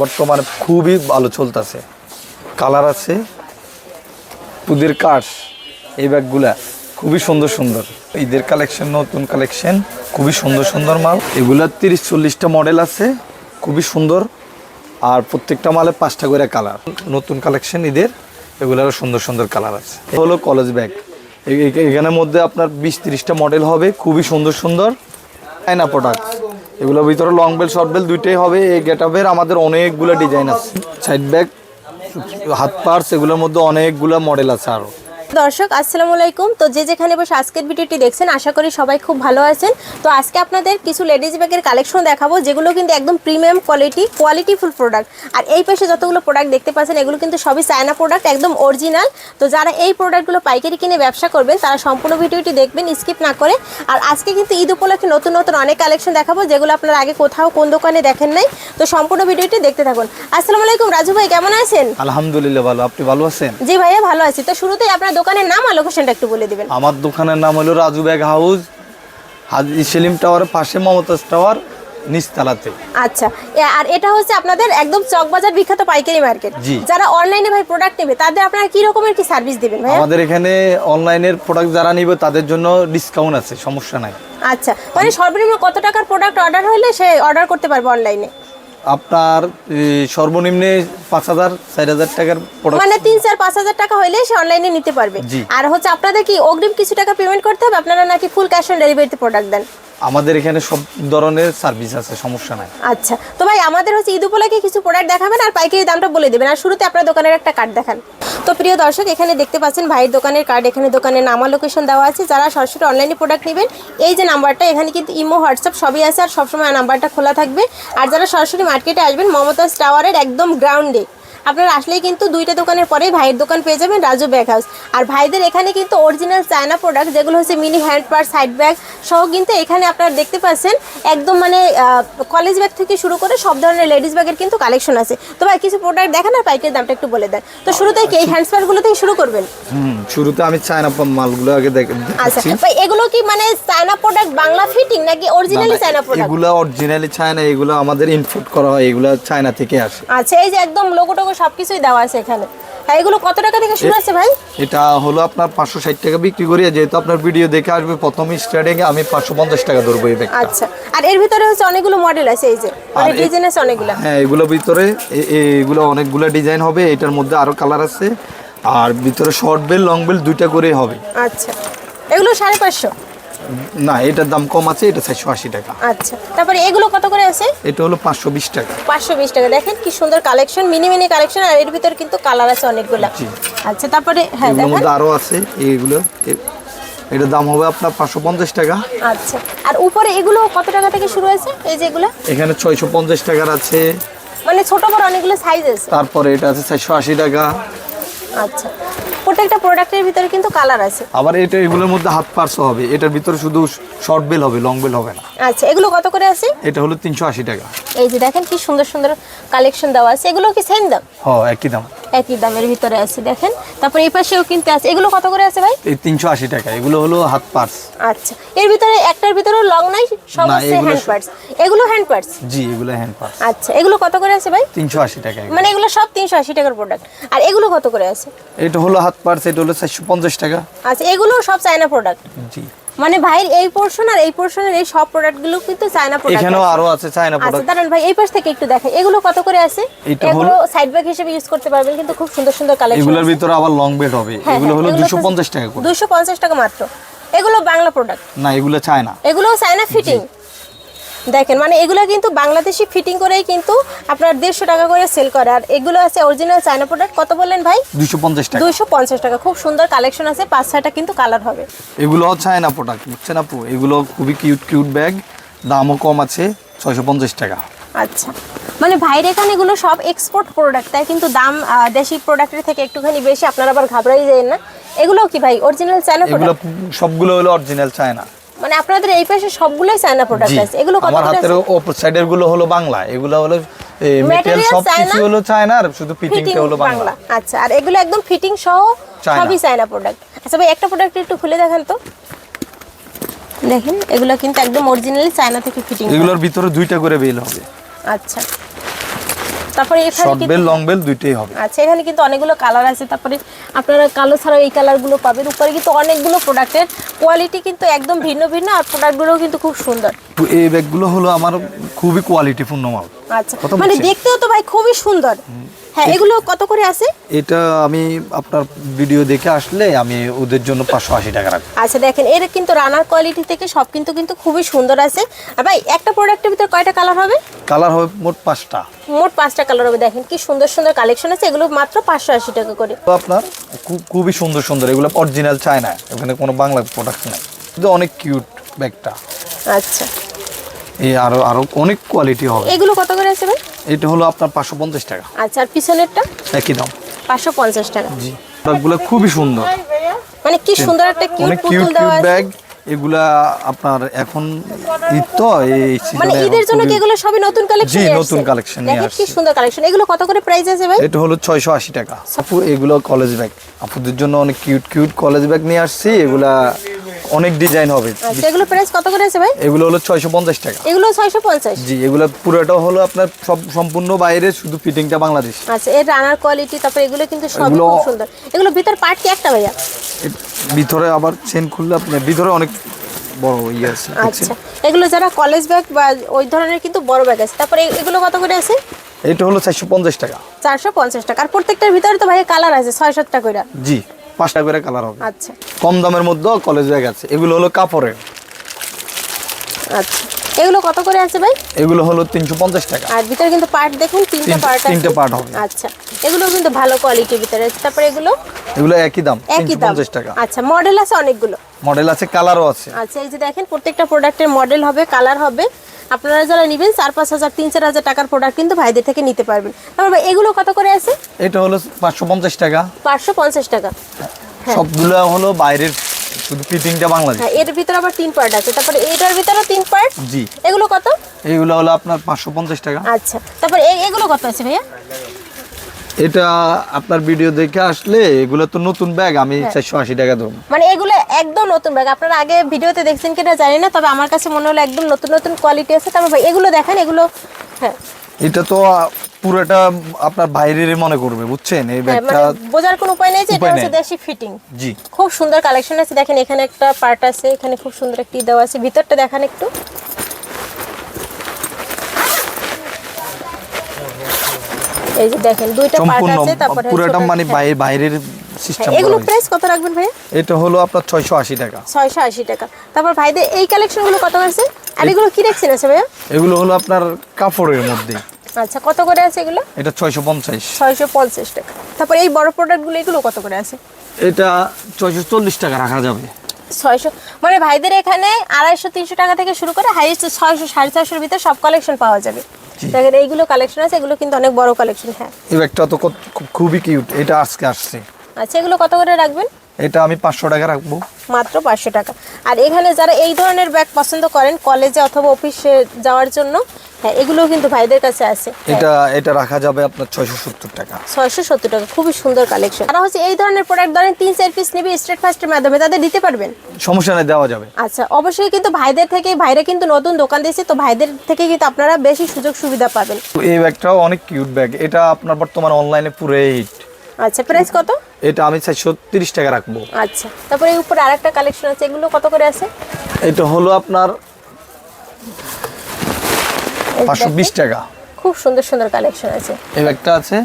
বর্তমানে খুবই ভালো চলতেছে। কালার আছে, পুদের কাঠ, এই ব্যাগগুলা খুবই সুন্দর সুন্দর। ঈদের কালেকশন, নতুন কালেকশন, খুবই সুন্দর সুন্দর মাল। এগুলা তিরিশ চল্লিশটা মডেল আছে, খুবই সুন্দর। আর প্রত্যেকটা মালে পাঁচটা করে কালার। নতুন কালেকশন ঈদের, এগুলারও সুন্দর সুন্দর কালার আছে। হলো কলেজ ব্যাগ। এখানের মধ্যে আপনার বিশ তিরিশটা মডেল হবে, খুবই সুন্দর সুন্দর। China product. এগুলোর ভিতরে লং বেল শর্ট বেল দুইটাই হবে। এই গেট আপের আমাদের অনেকগুলো ডিজাইন আছে। সাইড ব্যাগ হাত পার্স এগুলোর মধ্যে অনেকগুলো মডেল আছে আরও দর্শক আসসালামু আলাইকুম। তো যে যেখানে বসে আজকের ভিডিওটি দেখছেন আশা করি সবাই খুব ভালো আছেন। তো আজকে আপনাদের কিছু লেডিস ব্যাগের কালেকশন দেখাবো যেগুলো কিন্তু একদম প্রিমিয়াম কোয়ালিটি কোয়ালিটিফুল প্রোডাক্ট। আর এই পাশে যতগুলো প্রোডাক্ট দেখতে পাচ্ছেন এগুলো কিন্তু সবই চায়না প্রোডাক্ট একদম অরিজিনাল। তো যারা এই প্রোডাক্টগুলো পাইকারি কিনে ব্যবসা করবেন তারা সম্পূর্ণ ভিডিওটি দেখবেন স্কিপ না করে। আর আজকে কিন্তু ঈদ উপলক্ষে নতুন নতুন অনেক কালেকশন দেখাবো যেগুলো আপনারা আগে কোথাও কোন দোকানে দেখেন নাই। তো সম্পূর্ণ ভিডিওটি দেখতে থাকুন। আসসালামু আলাইকুম রাজু ভাই কেমন আছেন? আলহামদুলিল্লাহ ভালো। আপনি ভালো আছেন? জি ভাইয়া ভালো আছি। তো শুরুতেই আপনার দোকানের নাম আর লোকেশনটা একটু বলে দিবেন। আমার দোকানের নাম হলো রাজু ব্যাগ হাউস হাজি সেলিম টাওয়ারের পাশে মমতাজ টাওয়ার নিচতলাতে। আচ্ছা আর এটা হচ্ছে আপনাদের একদম চকবাজার বিখ্যাত পাইকারি মার্কেট। যারা অনলাইনে ভাই প্রোডাক্ট নেবে তাদের আপনারা কি রকমের কি সার্ভিস দিবেন ভাই আমাদের এখানে অনলাইনের প্রোডাক্ট যারা নিবে তাদের জন্য ডিসকাউন্ট আছে সমস্যা নাই। আচ্ছা মানে সর্বনিম্ন কত টাকার প্রোডাক্ট অর্ডার হলে সে অর্ডার করতে পারবে অনলাইনে আপনার সর্বনিম্নে পাঁচ হাজার চার হাজার টাকার মানে তিন চার পাঁচ হাজার টাকা হইলে সে অনলাইনে নিতে পারবে। আর হচ্ছে আপনাদের কি অগ্রিম কিছু টাকা পেমেন্ট করতে হবে? আপনারা নাকি ফুল ক্যাশ অন ডেলিভারিতে প্রোডাক্ট দেন? আমাদের এখানে সব ধরনের সার্ভিস আছে, সমস্যা নাই। আচ্ছা তো ভাই আমাদের হচ্ছে ঈদ উপলক্ষে কিছু প্রোডাক্ট দেখাবেন আর পাইকারি দামটা বলে দেবেন। আর শুরুতে আপনার দোকানের একটা কার্ড দেখান। তো প্রিয় দর্শক, এখানে দেখতে পাচ্ছেন ভাইয়ের দোকানের কার্ড এখানে দোকানের নামা লোকেশন দেওয়া আছে। যারা সরাসরি অনলাইনে প্রোডাক্ট নেবেন, এই যে নাম্বারটা এখানে কিন্তু ইমো হোয়াটসঅ্যাপ সবই আছে আর সবসময় নাম্বারটা খোলা থাকবে। আর যারা সরাসরি মার্কেটে আসবেন, মমতাজ টাওয়ারের একদম গ্রাউন্ডে আপনারা আসলেই কিন্তু দুইটা দোকানের পরেই ভাইয়ের দোকান পেয়ে যাবেন রাজু ব্যাগ হাউস আর ভাইদের এখানে কিন্তু অরিজিনাল চায়না প্রোডাক্ট যেগুলো হচ্ছে mini hand purse side bag সহ কিন্তু এখানে আপনারা দেখতে পাচ্ছেন একদম মানে কলেজ ব্যাগ থেকে শুরু করে সব ধরনের লেডিস ব্যাগের কিন্তু কালেকশন আছে। তো ভাই কিছু প্রোডাক্ট দেখেন আর পাইকারি দামটা একটু বলে দেন। তো শুরুতে কি এই হ্যান্ডসগুলো থেকে শুরু করবেন? হুম শুরুতে আমি চায়না মালগুলো আগে আচ্ছা ভাই এগুলো কি মানে চায়না প্রোডাক্ট বাংলা ফিটিং নাকি অরিজিনালি চায়না প্রোডাক্ট এগুলো অরিজিনালি চায়না এগুলো আমাদের ইনপুট করা হয় এগুলো চায়না থেকে আসে। আচ্ছা এই যে একদম লোগো টোগো সবকিছুই দেওয়া আছে এখানে। হ্যাঁ এগুলো কত টাকা থেকে শুরু আছে ভাই? এটা হলো আপনার পাঁচশো ষাট টাকা বিক্রি করি যেহেতু আপনার ভিডিও দেখে আসবে প্রথম স্টার্টিং আমি পাঁচশো পঞ্চাশ টাকা ধরবো এই ব্যাগটা। আচ্ছা আর এর ভিতরে হচ্ছে অনেকগুলো মডেল আছে এই যে। অনেক ডিজাইন আছে অনেকগুলো। হ্যাঁ এগুলো ভিতরে এগুলো অনেকগুলো ডিজাইন হবে এটার মধ্যে আরও কালার আছে। আর ভিতরে শর্ট বেল লং বেল দুইটা করে হবে। আচ্ছা এগুলো সাড়ে পাঁচশো। না এটার দাম কম আছে এটা চারশো আশি টাকা। আচ্ছা তারপরে এগুলো কত করে আছে? এটা হলো পাঁচশো বিশ টাকা। পাঁচশো বিশ টাকা। দেখেন কি সুন্দর কালেকশন মিনি মিনি কালেকশন আর এর ভিতর কিন্তু কালার আছে অনেকগুলো। আচ্ছা তারপরে হ্যাঁ মধ্যে আরও আছে এইগুলো। এটার দাম হবে আপনার পাঁচশো পঞ্চাশ টাকা। আচ্ছা আর উপরে এগুলো কত টাকা থেকে শুরু হয়েছে? এই যে এগুলো? এখানে ছয়শো পঞ্চাশ টাকার আছে। মানে ছোট বড় অনেকগুলো সাইজ আছে। তারপরে এটা আছে চারশো আশি টাকা। আচ্ছা প্রত্যেকটা প্রোডাক্টের ভিতরে কিন্তু কালার আছে। আবার এটা এগুলোর মধ্যে হাত পার্স হবে। এটার ভিতরে শুধু শর্ট বেল হবে লং বেল হবে না। আচ্ছা এগুলো কত করে আছে? এটা হলো তিনশো আশি টাকা। এই যে দেখেন কি সুন্দর সুন্দর কালেকশন দেওয়া আছে। এগুলো কি সেম দাম? হ্যাঁ একই দাম। একই দামের ভিতরে আছে দেখেন। তারপর এই পাশেও কিনতে আছে। এগুলো কত করে আছে ভাই? এই তিনশো আশি টাকা। এগুলো হলো হাত পার্স। আচ্ছা। এর ভিতরে একটার ভিতরে লং নাই সব আছে হ্যান্ড পার্টস এগুলো হ্যান্ড পার্টস জি এগুলো হ্যান্ড পার্স আচ্ছা এগুলো কত করে আছে ভাই? তিনশো আশি টাকা মানে এগুলো সব তিনশো আশি টাকার প্রোডাক্ট আর এগুলো কত করে আছে? এটা হলো হাত পার্স এটা হলো চারশো পঞ্চাশ টাকা। আচ্ছা এগুলো সব চায়না প্রোডাক্ট জি। মানে ভাইয়ের এই পোর্শন আর এই পোর্শনের এই সব প্রোডাক্টগুলো কিন্তু চায়না প্রোডাক্ট এখানেও আরও আছে চায়না আচ্ছা প্রোডাক্ট দাঁড়ান ভাই এই পাশ থেকে একটু দেখেন। এগুলো কত করে আছে? এগুলো সাইড ব্যাগ হিসেবে ইউজ করতে পারবেন কিন্তু খুব সুন্দর সুন্দর কালেকশন এগুলোর ভিতরে আবার লং বেড হবে। এগুলো হলো দুশো পঞ্চাশ টাকা করে। দুশো পঞ্চাশ টাকা মাত্র। এগুলো বাংলা প্রোডাক্ট না এগুলো চায়না এগুলো চায়না ফিটিং দেখেন মানে এগুলো কিন্তু বাংলাদেশি ফিটিং করেই কিন্তু আপনার দেড়শো টাকা করে সেল করে। আর এগুলো আছে অরিজিনাল চায়না প্রোডাক্ট কত বললেন ভাই? দুশো পঞ্চাশ টাকা। দুইশো পঞ্চাশ টাকা। খুব সুন্দর কালেকশন আছে। পাঁচ ছয়টা কিন্তু কালার হবে। এগুলো চায়না প্রোডাক্ট বুঝছেন আপু? এগুলো খুবই কিউট কিউট ব্যাগ দামও কম আছে ছয়শো পঞ্চাশ টাকা। আচ্ছা। মানে ভাইয়ের এখানে এগুলো সব এক্সপোর্ট প্রোডাক্ট তাই কিন্তু দাম দেশি প্রোডাক্টের থেকে একটুখানি বেশি। আপনারা আবার ঘাবড়াই যায় না। এগুলো কি ভাই? অরিজিনাল চায়না এগুলো সবগুলো হলো অরিজিনাল চায়না মানে আপনাদের এই পাশে সবগুলোই চায়না প্রোডাক্ট আছে। এগুলো কত আমার হাতের? অপর সাইডেরগুলো হলো বাংলা এগুলো হলো মেটেরিয়াল সব কিছু হলো চায়না আর শুধু ফিটিং ফিটিংটা হলো বাংলা। বাংলা। আচ্ছা আর এগুলো একদম ফিটিং সহ সবই চায়না প্রোডাক্ট আচ্ছা ভাই একটা প্রোডাক্ট একটু খুলে দেখান তো। দেখেন এগুলো কিন্তু একদম অরিজিনালি চায়না থেকে ফিটিং এগুলোর ভিতরে দুইটা করে বেল হবে। আচ্ছা। তারপরে এখানে বেল লং বেল দুইটাই হবে। আচ্ছা এখানে কিন্তু অনেকগুলো কালার আছে। তারপরে আপনারা কালো ছাড়াও এই কালারগুলো পাবেন। উপরে কিন্তু অনেকগুলো প্রোডাক্টের কোয়ালিটি কিন্তু একদম ভিন্ন ভিন্ন আর প্রোডাক্টগুলোও কিন্তু খুব সুন্দর। তো এই ব্যাগগুলো হলো আমার খুবই কোয়ালিটিপূর্ণ মাল। আচ্ছা মানে দেখতেও তো ভাই খুবই সুন্দর। হ্যাঁ এগুলো কত করে আছে? এটা আমি আপনার ভিডিও দেখে আসলে আমি ওদের জন্য পাঁচশো আশি টাকা রাখব। আচ্ছা দেখেন এর কিন্তু রানার কোয়ালিটি থেকে সব কিন্তু কিন্তু খুবই সুন্দর আছে। আর ভাই একটা প্রোডাক্টের ভিতর কয়টা কালার হবে? কালার হবে মোট পাঁচটা। মোট পাঁচটা কালার হবে দেখেন কি সুন্দর সুন্দর কালেকশন আছে। এগুলো মাত্র পাঁচশো আশি টাকা করে। তো আপনার খুবই সুন্দর সুন্দর। এগুলো অরিজিনাল চায় না এখানে কোনো বাংলা প্রোডাক্ট নাই। অনেক কিউট ব্যাগটা আচ্ছা। এই আরও আরও অনেক কোয়ালিটি হবে। এগুলো কত করে আছে ভাই? এটা হলো আপনার পাঁচশো পঞ্চাশ টাকা। আচ্ছা আর পিছনেরটা? একই দাম। পাঁচশো পঞ্চাশ টাকা। জি। প্রোডাক্টগুলো খুবই সুন্দর। মানে কি সুন্দর একটা কিউট পুতুল দেওয়া আছে। ব্যাগ এগুলা আপনার এখন ঈদ তো এই মানে ঈদের জন্য কি এগুলো সবই নতুন কালেকশন জি, নতুন collection নিয়ে দেখেন কি সুন্দর কালেকশন এগুলো কত করে প্রাইস আছে ভাই? এটা হলো ছয়শো আশি টাকা। আপু এগুলো কলেজ ব্যাগ আপুদের জন্য অনেক কিউট কিউট কলেজ ব্যাগ নিয়ে আসছি। এগুলা অনেক ডিজাইন হবে। আচ্ছা এগুলো প্রাইস কত করে আছে ভাই? এগুলো হলো ছয়শো পঞ্চাশ টাকা। এগুলো ছয়শো পঞ্চাশ? জি এগুলো পুরোটা হলো আপনার সব সম্পূর্ণ বাইরে শুধু ফিটিংটা বাংলাদেশ। আচ্ছা এর রানার কোয়ালিটি তারপর এগুলো কিন্তু এগুলো- খুব সুন্দর। এগুলো ভিতর পার্ট কি একটা ভাইয়া? ভিতরে আবার চেন খুললে আপনার ভিতরে অনেক বড় ইয়ে আছে? আচ্ছা এগুলো যারা কলেজ ব্যাগ বা ওই ধরনের কিন্তু বড় ব্যাগ আছে তারপরে এগুলো কত করে আছে? এটা হলো চারশো পঞ্চাশ টাকা। চারশো পঞ্চাশ টাকা। আর প্রত্যেকটার ভিতরে তো ভাই কালার আছে ছয় সাতটা করে জি। পাঁচটা করে কালার হবে। আচ্ছা। কম দামের মধ্যেও কলেজ ব্যাগ আছে এগুলো হলো কাপড়ের। আচ্ছা। এগুলো কত করে আছে ভাই? এগুলো হলো তিনশো পঞ্চাশ টাকা। আর ভিতরে কিন্তু পার্ট দেখুন তিনটা পার্ট আছে। তিনটে part হবে। আচ্ছা এগুলো কিন্তু ভালো কোয়ালিটির ভিতরে। আছে তারপরে এগুলো? এগুলো একই দাম একই তিনশো দাম। পঞ্চাশ টাকা। আচ্ছা মডেল আছে অনেকগুলো? মডেল আছে কালারও আছে। আচ্ছা এই যে দেখেন প্রত্যেকটা প্রোডাক্টের মডেল হবে কালার হবে। আপনারা যারা নেবেন চার পাঁচ হাজার তিন চার হাজার টাকার প্রোডাক্ট কিন্তু ভাইদের থেকে নিতে পারবেন। তারপর ভাই এগুলো কত করে আছে? এটা হলো পাঁচশো পঞ্চাশ টাকা। পাঁচশো পঞ্চাশ টাকা। সবগুলো হলো বাইরের শুধু ফিটিংটা বাংলাদেশ? হ্যাঁ এর ভিতরে আবার তিন পার্ট আছে। তারপরে এটার ভিতরে তিন পার্ট জি। এগুলো কত? এইগুলো হলো আপনার পাঁচশো পঞ্চাশ টাকা। আচ্ছা। তারপর এগুলো কত আছে ভাইয়া? এটা আপনার ভিডিও দেখে আসলে এগুলো তো নতুন ব্যাগ আমি হ্যাঁ। চারশো আশি টাকা দেবো মানে এগুলো একদম নতুন ব্যাগ আপনারা আগে ভিডিওতে দেখছেন কিনা জানি না তবে আমার কাছে মনে হলো একদম নতুন নতুন কোয়ালিটি আছে। তারপর ভাই এগুলো দেখেন এগুলো হ্যাঁ। এটা তো পুরোটা আপনার বাইরের মনে করবে বুঝছেন? এই হ্যাঁ ব্যাগটা মানে বোঝার কোনো উপায় নেই যে এটা হচ্ছে দেশি ফিটিং জি। খুব সুন্দর কালেকশন আছে দেখেন এখানে একটা পার্ট আছে এখানে খুব সুন্দর একটি দেওয়া আছে। ভিতরটা দেখান একটু। এই যে দেখেন দুইটা পার্ট আছে তারপরে পুরোটা মানে হ্যাঁ, বাই- বাইরের সিস্টেম হ্যাঁ, এগুলো প্রাইস কত রাখবেন ভাইয়া? এটা হলো আপনার ছয়শো আশি টাকা। ছয়শো আশি টাকা। তারপর ভাইদের এই কালেকশনগুলো কত আছে? আর এগুলো কি রাখছেন আছে ভাইয়া? এগুলো হলো আপনার কাপড়ের মধ্যে। আচ্ছা কত করে আছে এগুলো? এটা ছয়শো পঞ্চাশ। ছয়শো পঞ্চাশ টাকা। তারপর এই বড় প্রোডাক্টগুলো এগুলো কত করে আছে? এটা ছয়শো চল্লিশ টাকা রাখা যাবে। ছয়শো মানে ভাইদের এখানে আড়াইশো তিনশো টাকা থেকে শুরু করে হাইয়েস্ট ছয়শো সাড়ে ছয়শোর ভিতরে সব কালেকশন পাওয়া যাবে। দেখেন এইগুলো কালেকশন আছে এগুলো কিন্তু অনেক বড় কালেকশন হ্যাঁ। এই ব্যাগটা তো খুব- খুবই কিউট এটা আজকে আসছে। আচ্ছা এগুলো কত করে রাখবেন? এটা আমি পাঁচশো টাকা রাখব। মাত্র পাঁচশো টাকা। আর এখানে যারা এই ধরনের ব্যাগ পছন্দ করেন কলেজে অথবা অফিসে যাওয়ার জন্য হ্যাঁ এগুলোও কিন্তু ভাইদের কাছে আছে। এটা এটা রাখা যাবে আপনার ছয়শো সত্তর টাকা। ছয়শো সত্তর টাকা খুবই সুন্দর কালেকশন তারা হচ্ছে এই ধরনের প্রোডাক্ট ধরেন তিন চার পিস নেবে স্ট্রেট ফাস্টের মাধ্যমে তাদের দিতে পারবেন? সমস্যা নেই দেওয়া যাবে। আচ্ছা অবশ্যই কিন্তু ভাইদের থেকে ভাইরা কিন্তু নতুন দোকান দিয়েছে তো ভাইদের থেকে কিন্তু আপনারা বেশি সুযোগ সুবিধা পাবেন। এই ব্যাগটাও অনেক কিউট ব্যাগ এটা আপনার বর্তমানে অনলাইনে পুরো হিট আচ্ছা প্রাইস কত? এটা আমি চারশো তিরিশ টাকা রাখব। আচ্ছা তারপরে এই উপরে আরেকটা কালেকশন আছে এগুলো কত করে আছে? এটা হলো আপনার এই পাঁচশো বিশ দেখেন, টাকা। খুব সুন্দর সুন্দর কালেকশন আছে। এই একটা আছে?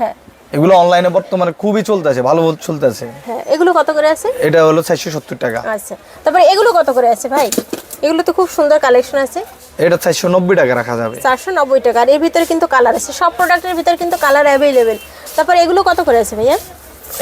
হ্যাঁ। এগুলো অনলাইনে বর্তমানে খুবই চলতেছে ভালো চলতেছে। হ্যাঁ এগুলো কত করে আছে? এটা হলো চারশো সত্তর টাকা। আচ্ছা তারপরে এগুলো কত করে আছে ভাই? এগুলো তো খুব সুন্দর কালেকশন আছে। এটা চারশো নব্বই টাকা রাখা যাবে। চারশো নব্বই টাকা আর এর ভিতরে কিন্তু কালার আছে সব প্রোডাক্টের ভিতরে কিন্তু কালার অ্যাভেলেবেল তারপরে এগুলো কত করে আছে ভাইয়া?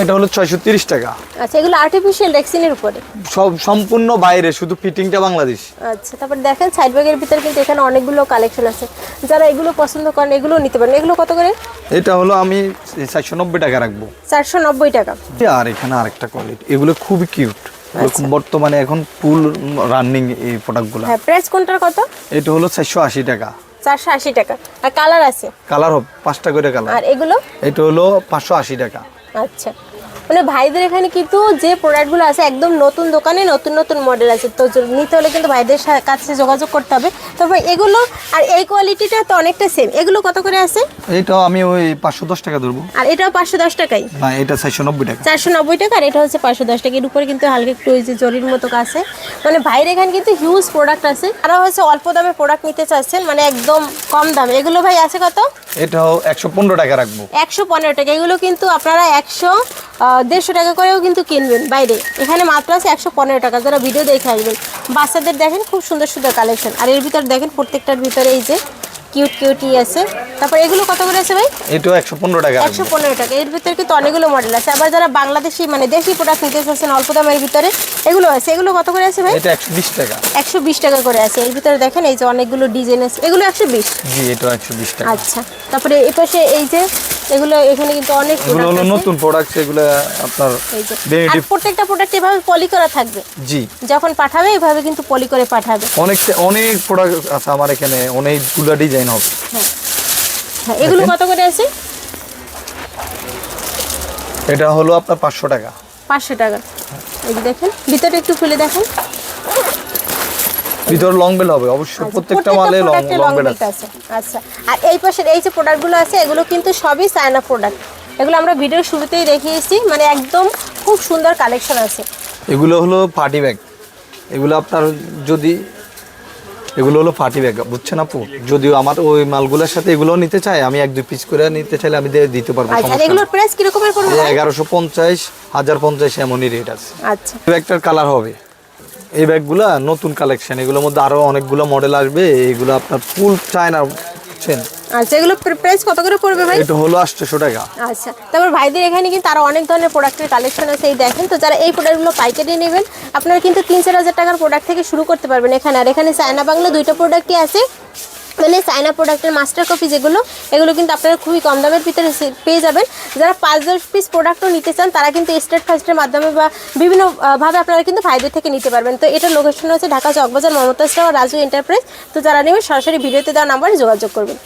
এটা হলো ছয়শো তিরিশ টাকা। আচ্ছা এগুলো আর্টিফিশিয়াল রেক্সিনের উপরে? সব সম্পূর্ণ বাইরে শুধু ফিটিংটা বাংলাদেশ। আচ্ছা তারপর দেখেন সাইড ব্যাগের ভিতরে কিন্তু এখানে অনেকগুলো কালেকশন আছে। যারা এগুলো পছন্দ করেন এগুলো নিতে পারেন। এগুলো কত করে? এটা হলো আমি চারশো নব্বই টাকা রাখব। চারশো নব্বই টাকা। আর এখানে আরেকটা কোয়ালিটি এগুলো খুবই কিউট বর্তমানে এখন ফুল রানিং এই প্রোডাক্টগুলো হ্যাঁ প্রাইস কোনটার কত? এটা হলো চারশো আশি টাকা। চারশো আশি টাকা। আর কালার আছে? কালার হবে পাঁচটা করে কালার আর এগুলো? এটা হলো পাঁচশো আশি টাকা। আচ্ছা। মানে ভাইদের এখানে কিন্তু যে প্রোডাক্টগুলো আছে একদম নতুন দোকানে নতুন নতুন মডেল আছে। তো নিতে হলে কিন্তু ভাইদের কাছে যোগাযোগ করতে হবে। তারপর এগুলো আর এই কোয়ালিটিটা তো অনেকটা সেম এগুলো কত করে আছে? এইটাও আমি ওই পাঁচশো দশ টাকা ধরবো। আর এটাও পাঁচশো দশ টাকাই না এটা চারশো নব্বই টাকা। চারশো নব্বই টাকা আর এটা হচ্ছে পাঁচশো দশ টাকা। এর উপরে কিন্তু হালকা একটু ওই যে জরির মতো আছে মানে ভাইয়ের এখানে কিন্তু হিউজ প্রোডাক্ট আছে। আরও হচ্ছে অল্প দামে প্রোডাক্ট নিতে চাচ্ছেন মানে একদম কম দামে। এগুলো ভাই আছে কত? এটাও একশো পনেরো টাকা রাখব। একশো পনেরো টাকা। এগুলো কিন্তু আপনারা একশো দেড়শো টাকা করেও কিন্তু কিনবেন। বাইরে এখানে মাত্র আছে একশো পনেরো টাকা যারা ভিডিও দেখে আসবেন। বাচ্চাদের দেখেন খুব সুন্দর সুন্দর কালেকশন আর এর ভিতর দেখেন প্রত্যেকটার ভিতরে এই যে কিউট কিউটি আছে। তারপর এগুলো কত করে আছে ভাই? একশো পনেরো টাকা একশো রাখব পনেরো টাকা। এর ভিতরে কিন্তু অনেকগুলো মডেল আছে। আবার যারা বাংলাদেশি মানে দেশি প্রোডাক্ট নিতে চাচ্ছেন অল্প দামের ভিতরে এগুলো আছে। এগুলো কত করে আছে ভাই? এটা একশো বিশ টাকা। একশো বিশ টাকা করে আছে। এর ভিতরে দেখেন এই যে অনেকগুলো ডিজাইন আছে। এগুলো একশো বিশ? জি এটাও একশো বিশ টাকা। আচ্ছা। তারপরে এই পাশে এই যে এগুলো এখানে কিন্তু অনেক এগুলো হলো নতুন প্রোডাক্ট এগুলো আপনার বেনিফিট প্রত্যেকটা প্রোডাক্ট এভাবে পলি করা থাকবে। জি। যখন পাঠাবে এভাবে কিন্তু পলি করে পাঠাবে। অনেক অনেক প্রোডাক্ট আছে আমার এখানে অনেকগুলো ডিজাইন হবে। হ্যাঁ। এগুলো কত করে আছে? এটা হলো আপনার পাঁচশো টাকা। পাঁচশো টাকা। এই দেখেন ভিতরে একটু খুলে দেখেন। ভিতর লং বেল হবে অবশ্যই। আচ্ছা, প্রত্যেকটা মালে লং লং বেল আছে। আচ্ছা আর এই পাশের এই যে প্রোডাক্টগুলো আছে এগুলো কিন্তু সবই চায়না প্রোডাক্ট এগুলো আমরা ভিডিওর শুরুতেই দেখিয়েছি মানে একদম খুব সুন্দর কালেকশন আছে। এগুলো হলো পার্টি ব্যাগ এগুলো আপনার যদি এগুলো হলো পার্টি ব্যাগ বুঝছেন আপু? যদিও আমার ওই মালগুলোর সাথে এগুলো নিতে চাই আমি এক দুই পিস করে নিতে চাইলে আমি দিয়ে দিতে পারব আচ্ছা এগুলোর প্রাইস কিরকমের পড়বে ভাই? এগারোশো পঞ্চাশ হাজার পঞ্চাশ এমনই রেট আছে। আচ্ছা। ব্যাগটার কালার হবে। এই ব্যাগগুলো নতুন কালেকশন এগুলোর মধ্যে আরও অনেকগুলো মডেল আসবে এগুলো আপনার ফুল চায়না চেন আচ্ছা এগুলো প্রাইস কত করে পড়বে ভাই? এটা হলো আটশোশো টাকা। আচ্ছা তারপর ভাইদের এখানে কিন্তু আরও অনেক ধরনের প্রোডাক্টের কালেকশন আছে এই দেখেন। তো যারা এই প্রোডাক্টগুলো পাইকারি নেবেন আপনারা কিন্তু তিন চার হাজার টাকার প্রোডাক্ট থেকে শুরু করতে পারবেন এখানে। আর এখানে চায়না বাংলা দুইটা প্রোডাক্টই আছে। মানে চায়না প্রোডাক্টের মাস্টার কপি যেগুলো, এগুলো কিন্তু আপনারা খুবই কম দামের ভিতরে পেয়ে যাবেন। যারা পাঁচ দশ পিস প্রোডাক্টও নিতে চান, তারা কিন্তু স্টেট ফার্স্টের মাধ্যমে বা বিভিন্নভাবে ভাবে আপনারা কিন্তু ফাইভে থেকে নিতে পারবেন। তো এটা লোকেশন হচ্ছে ঢাকা চকবাজার মমতাজ রাজু এন্টারপ্রাইজ তো যারা নেবেন, সরাসরি ভিডিওতে দেওয়া নাম্বারে যোগাযোগ করবেন।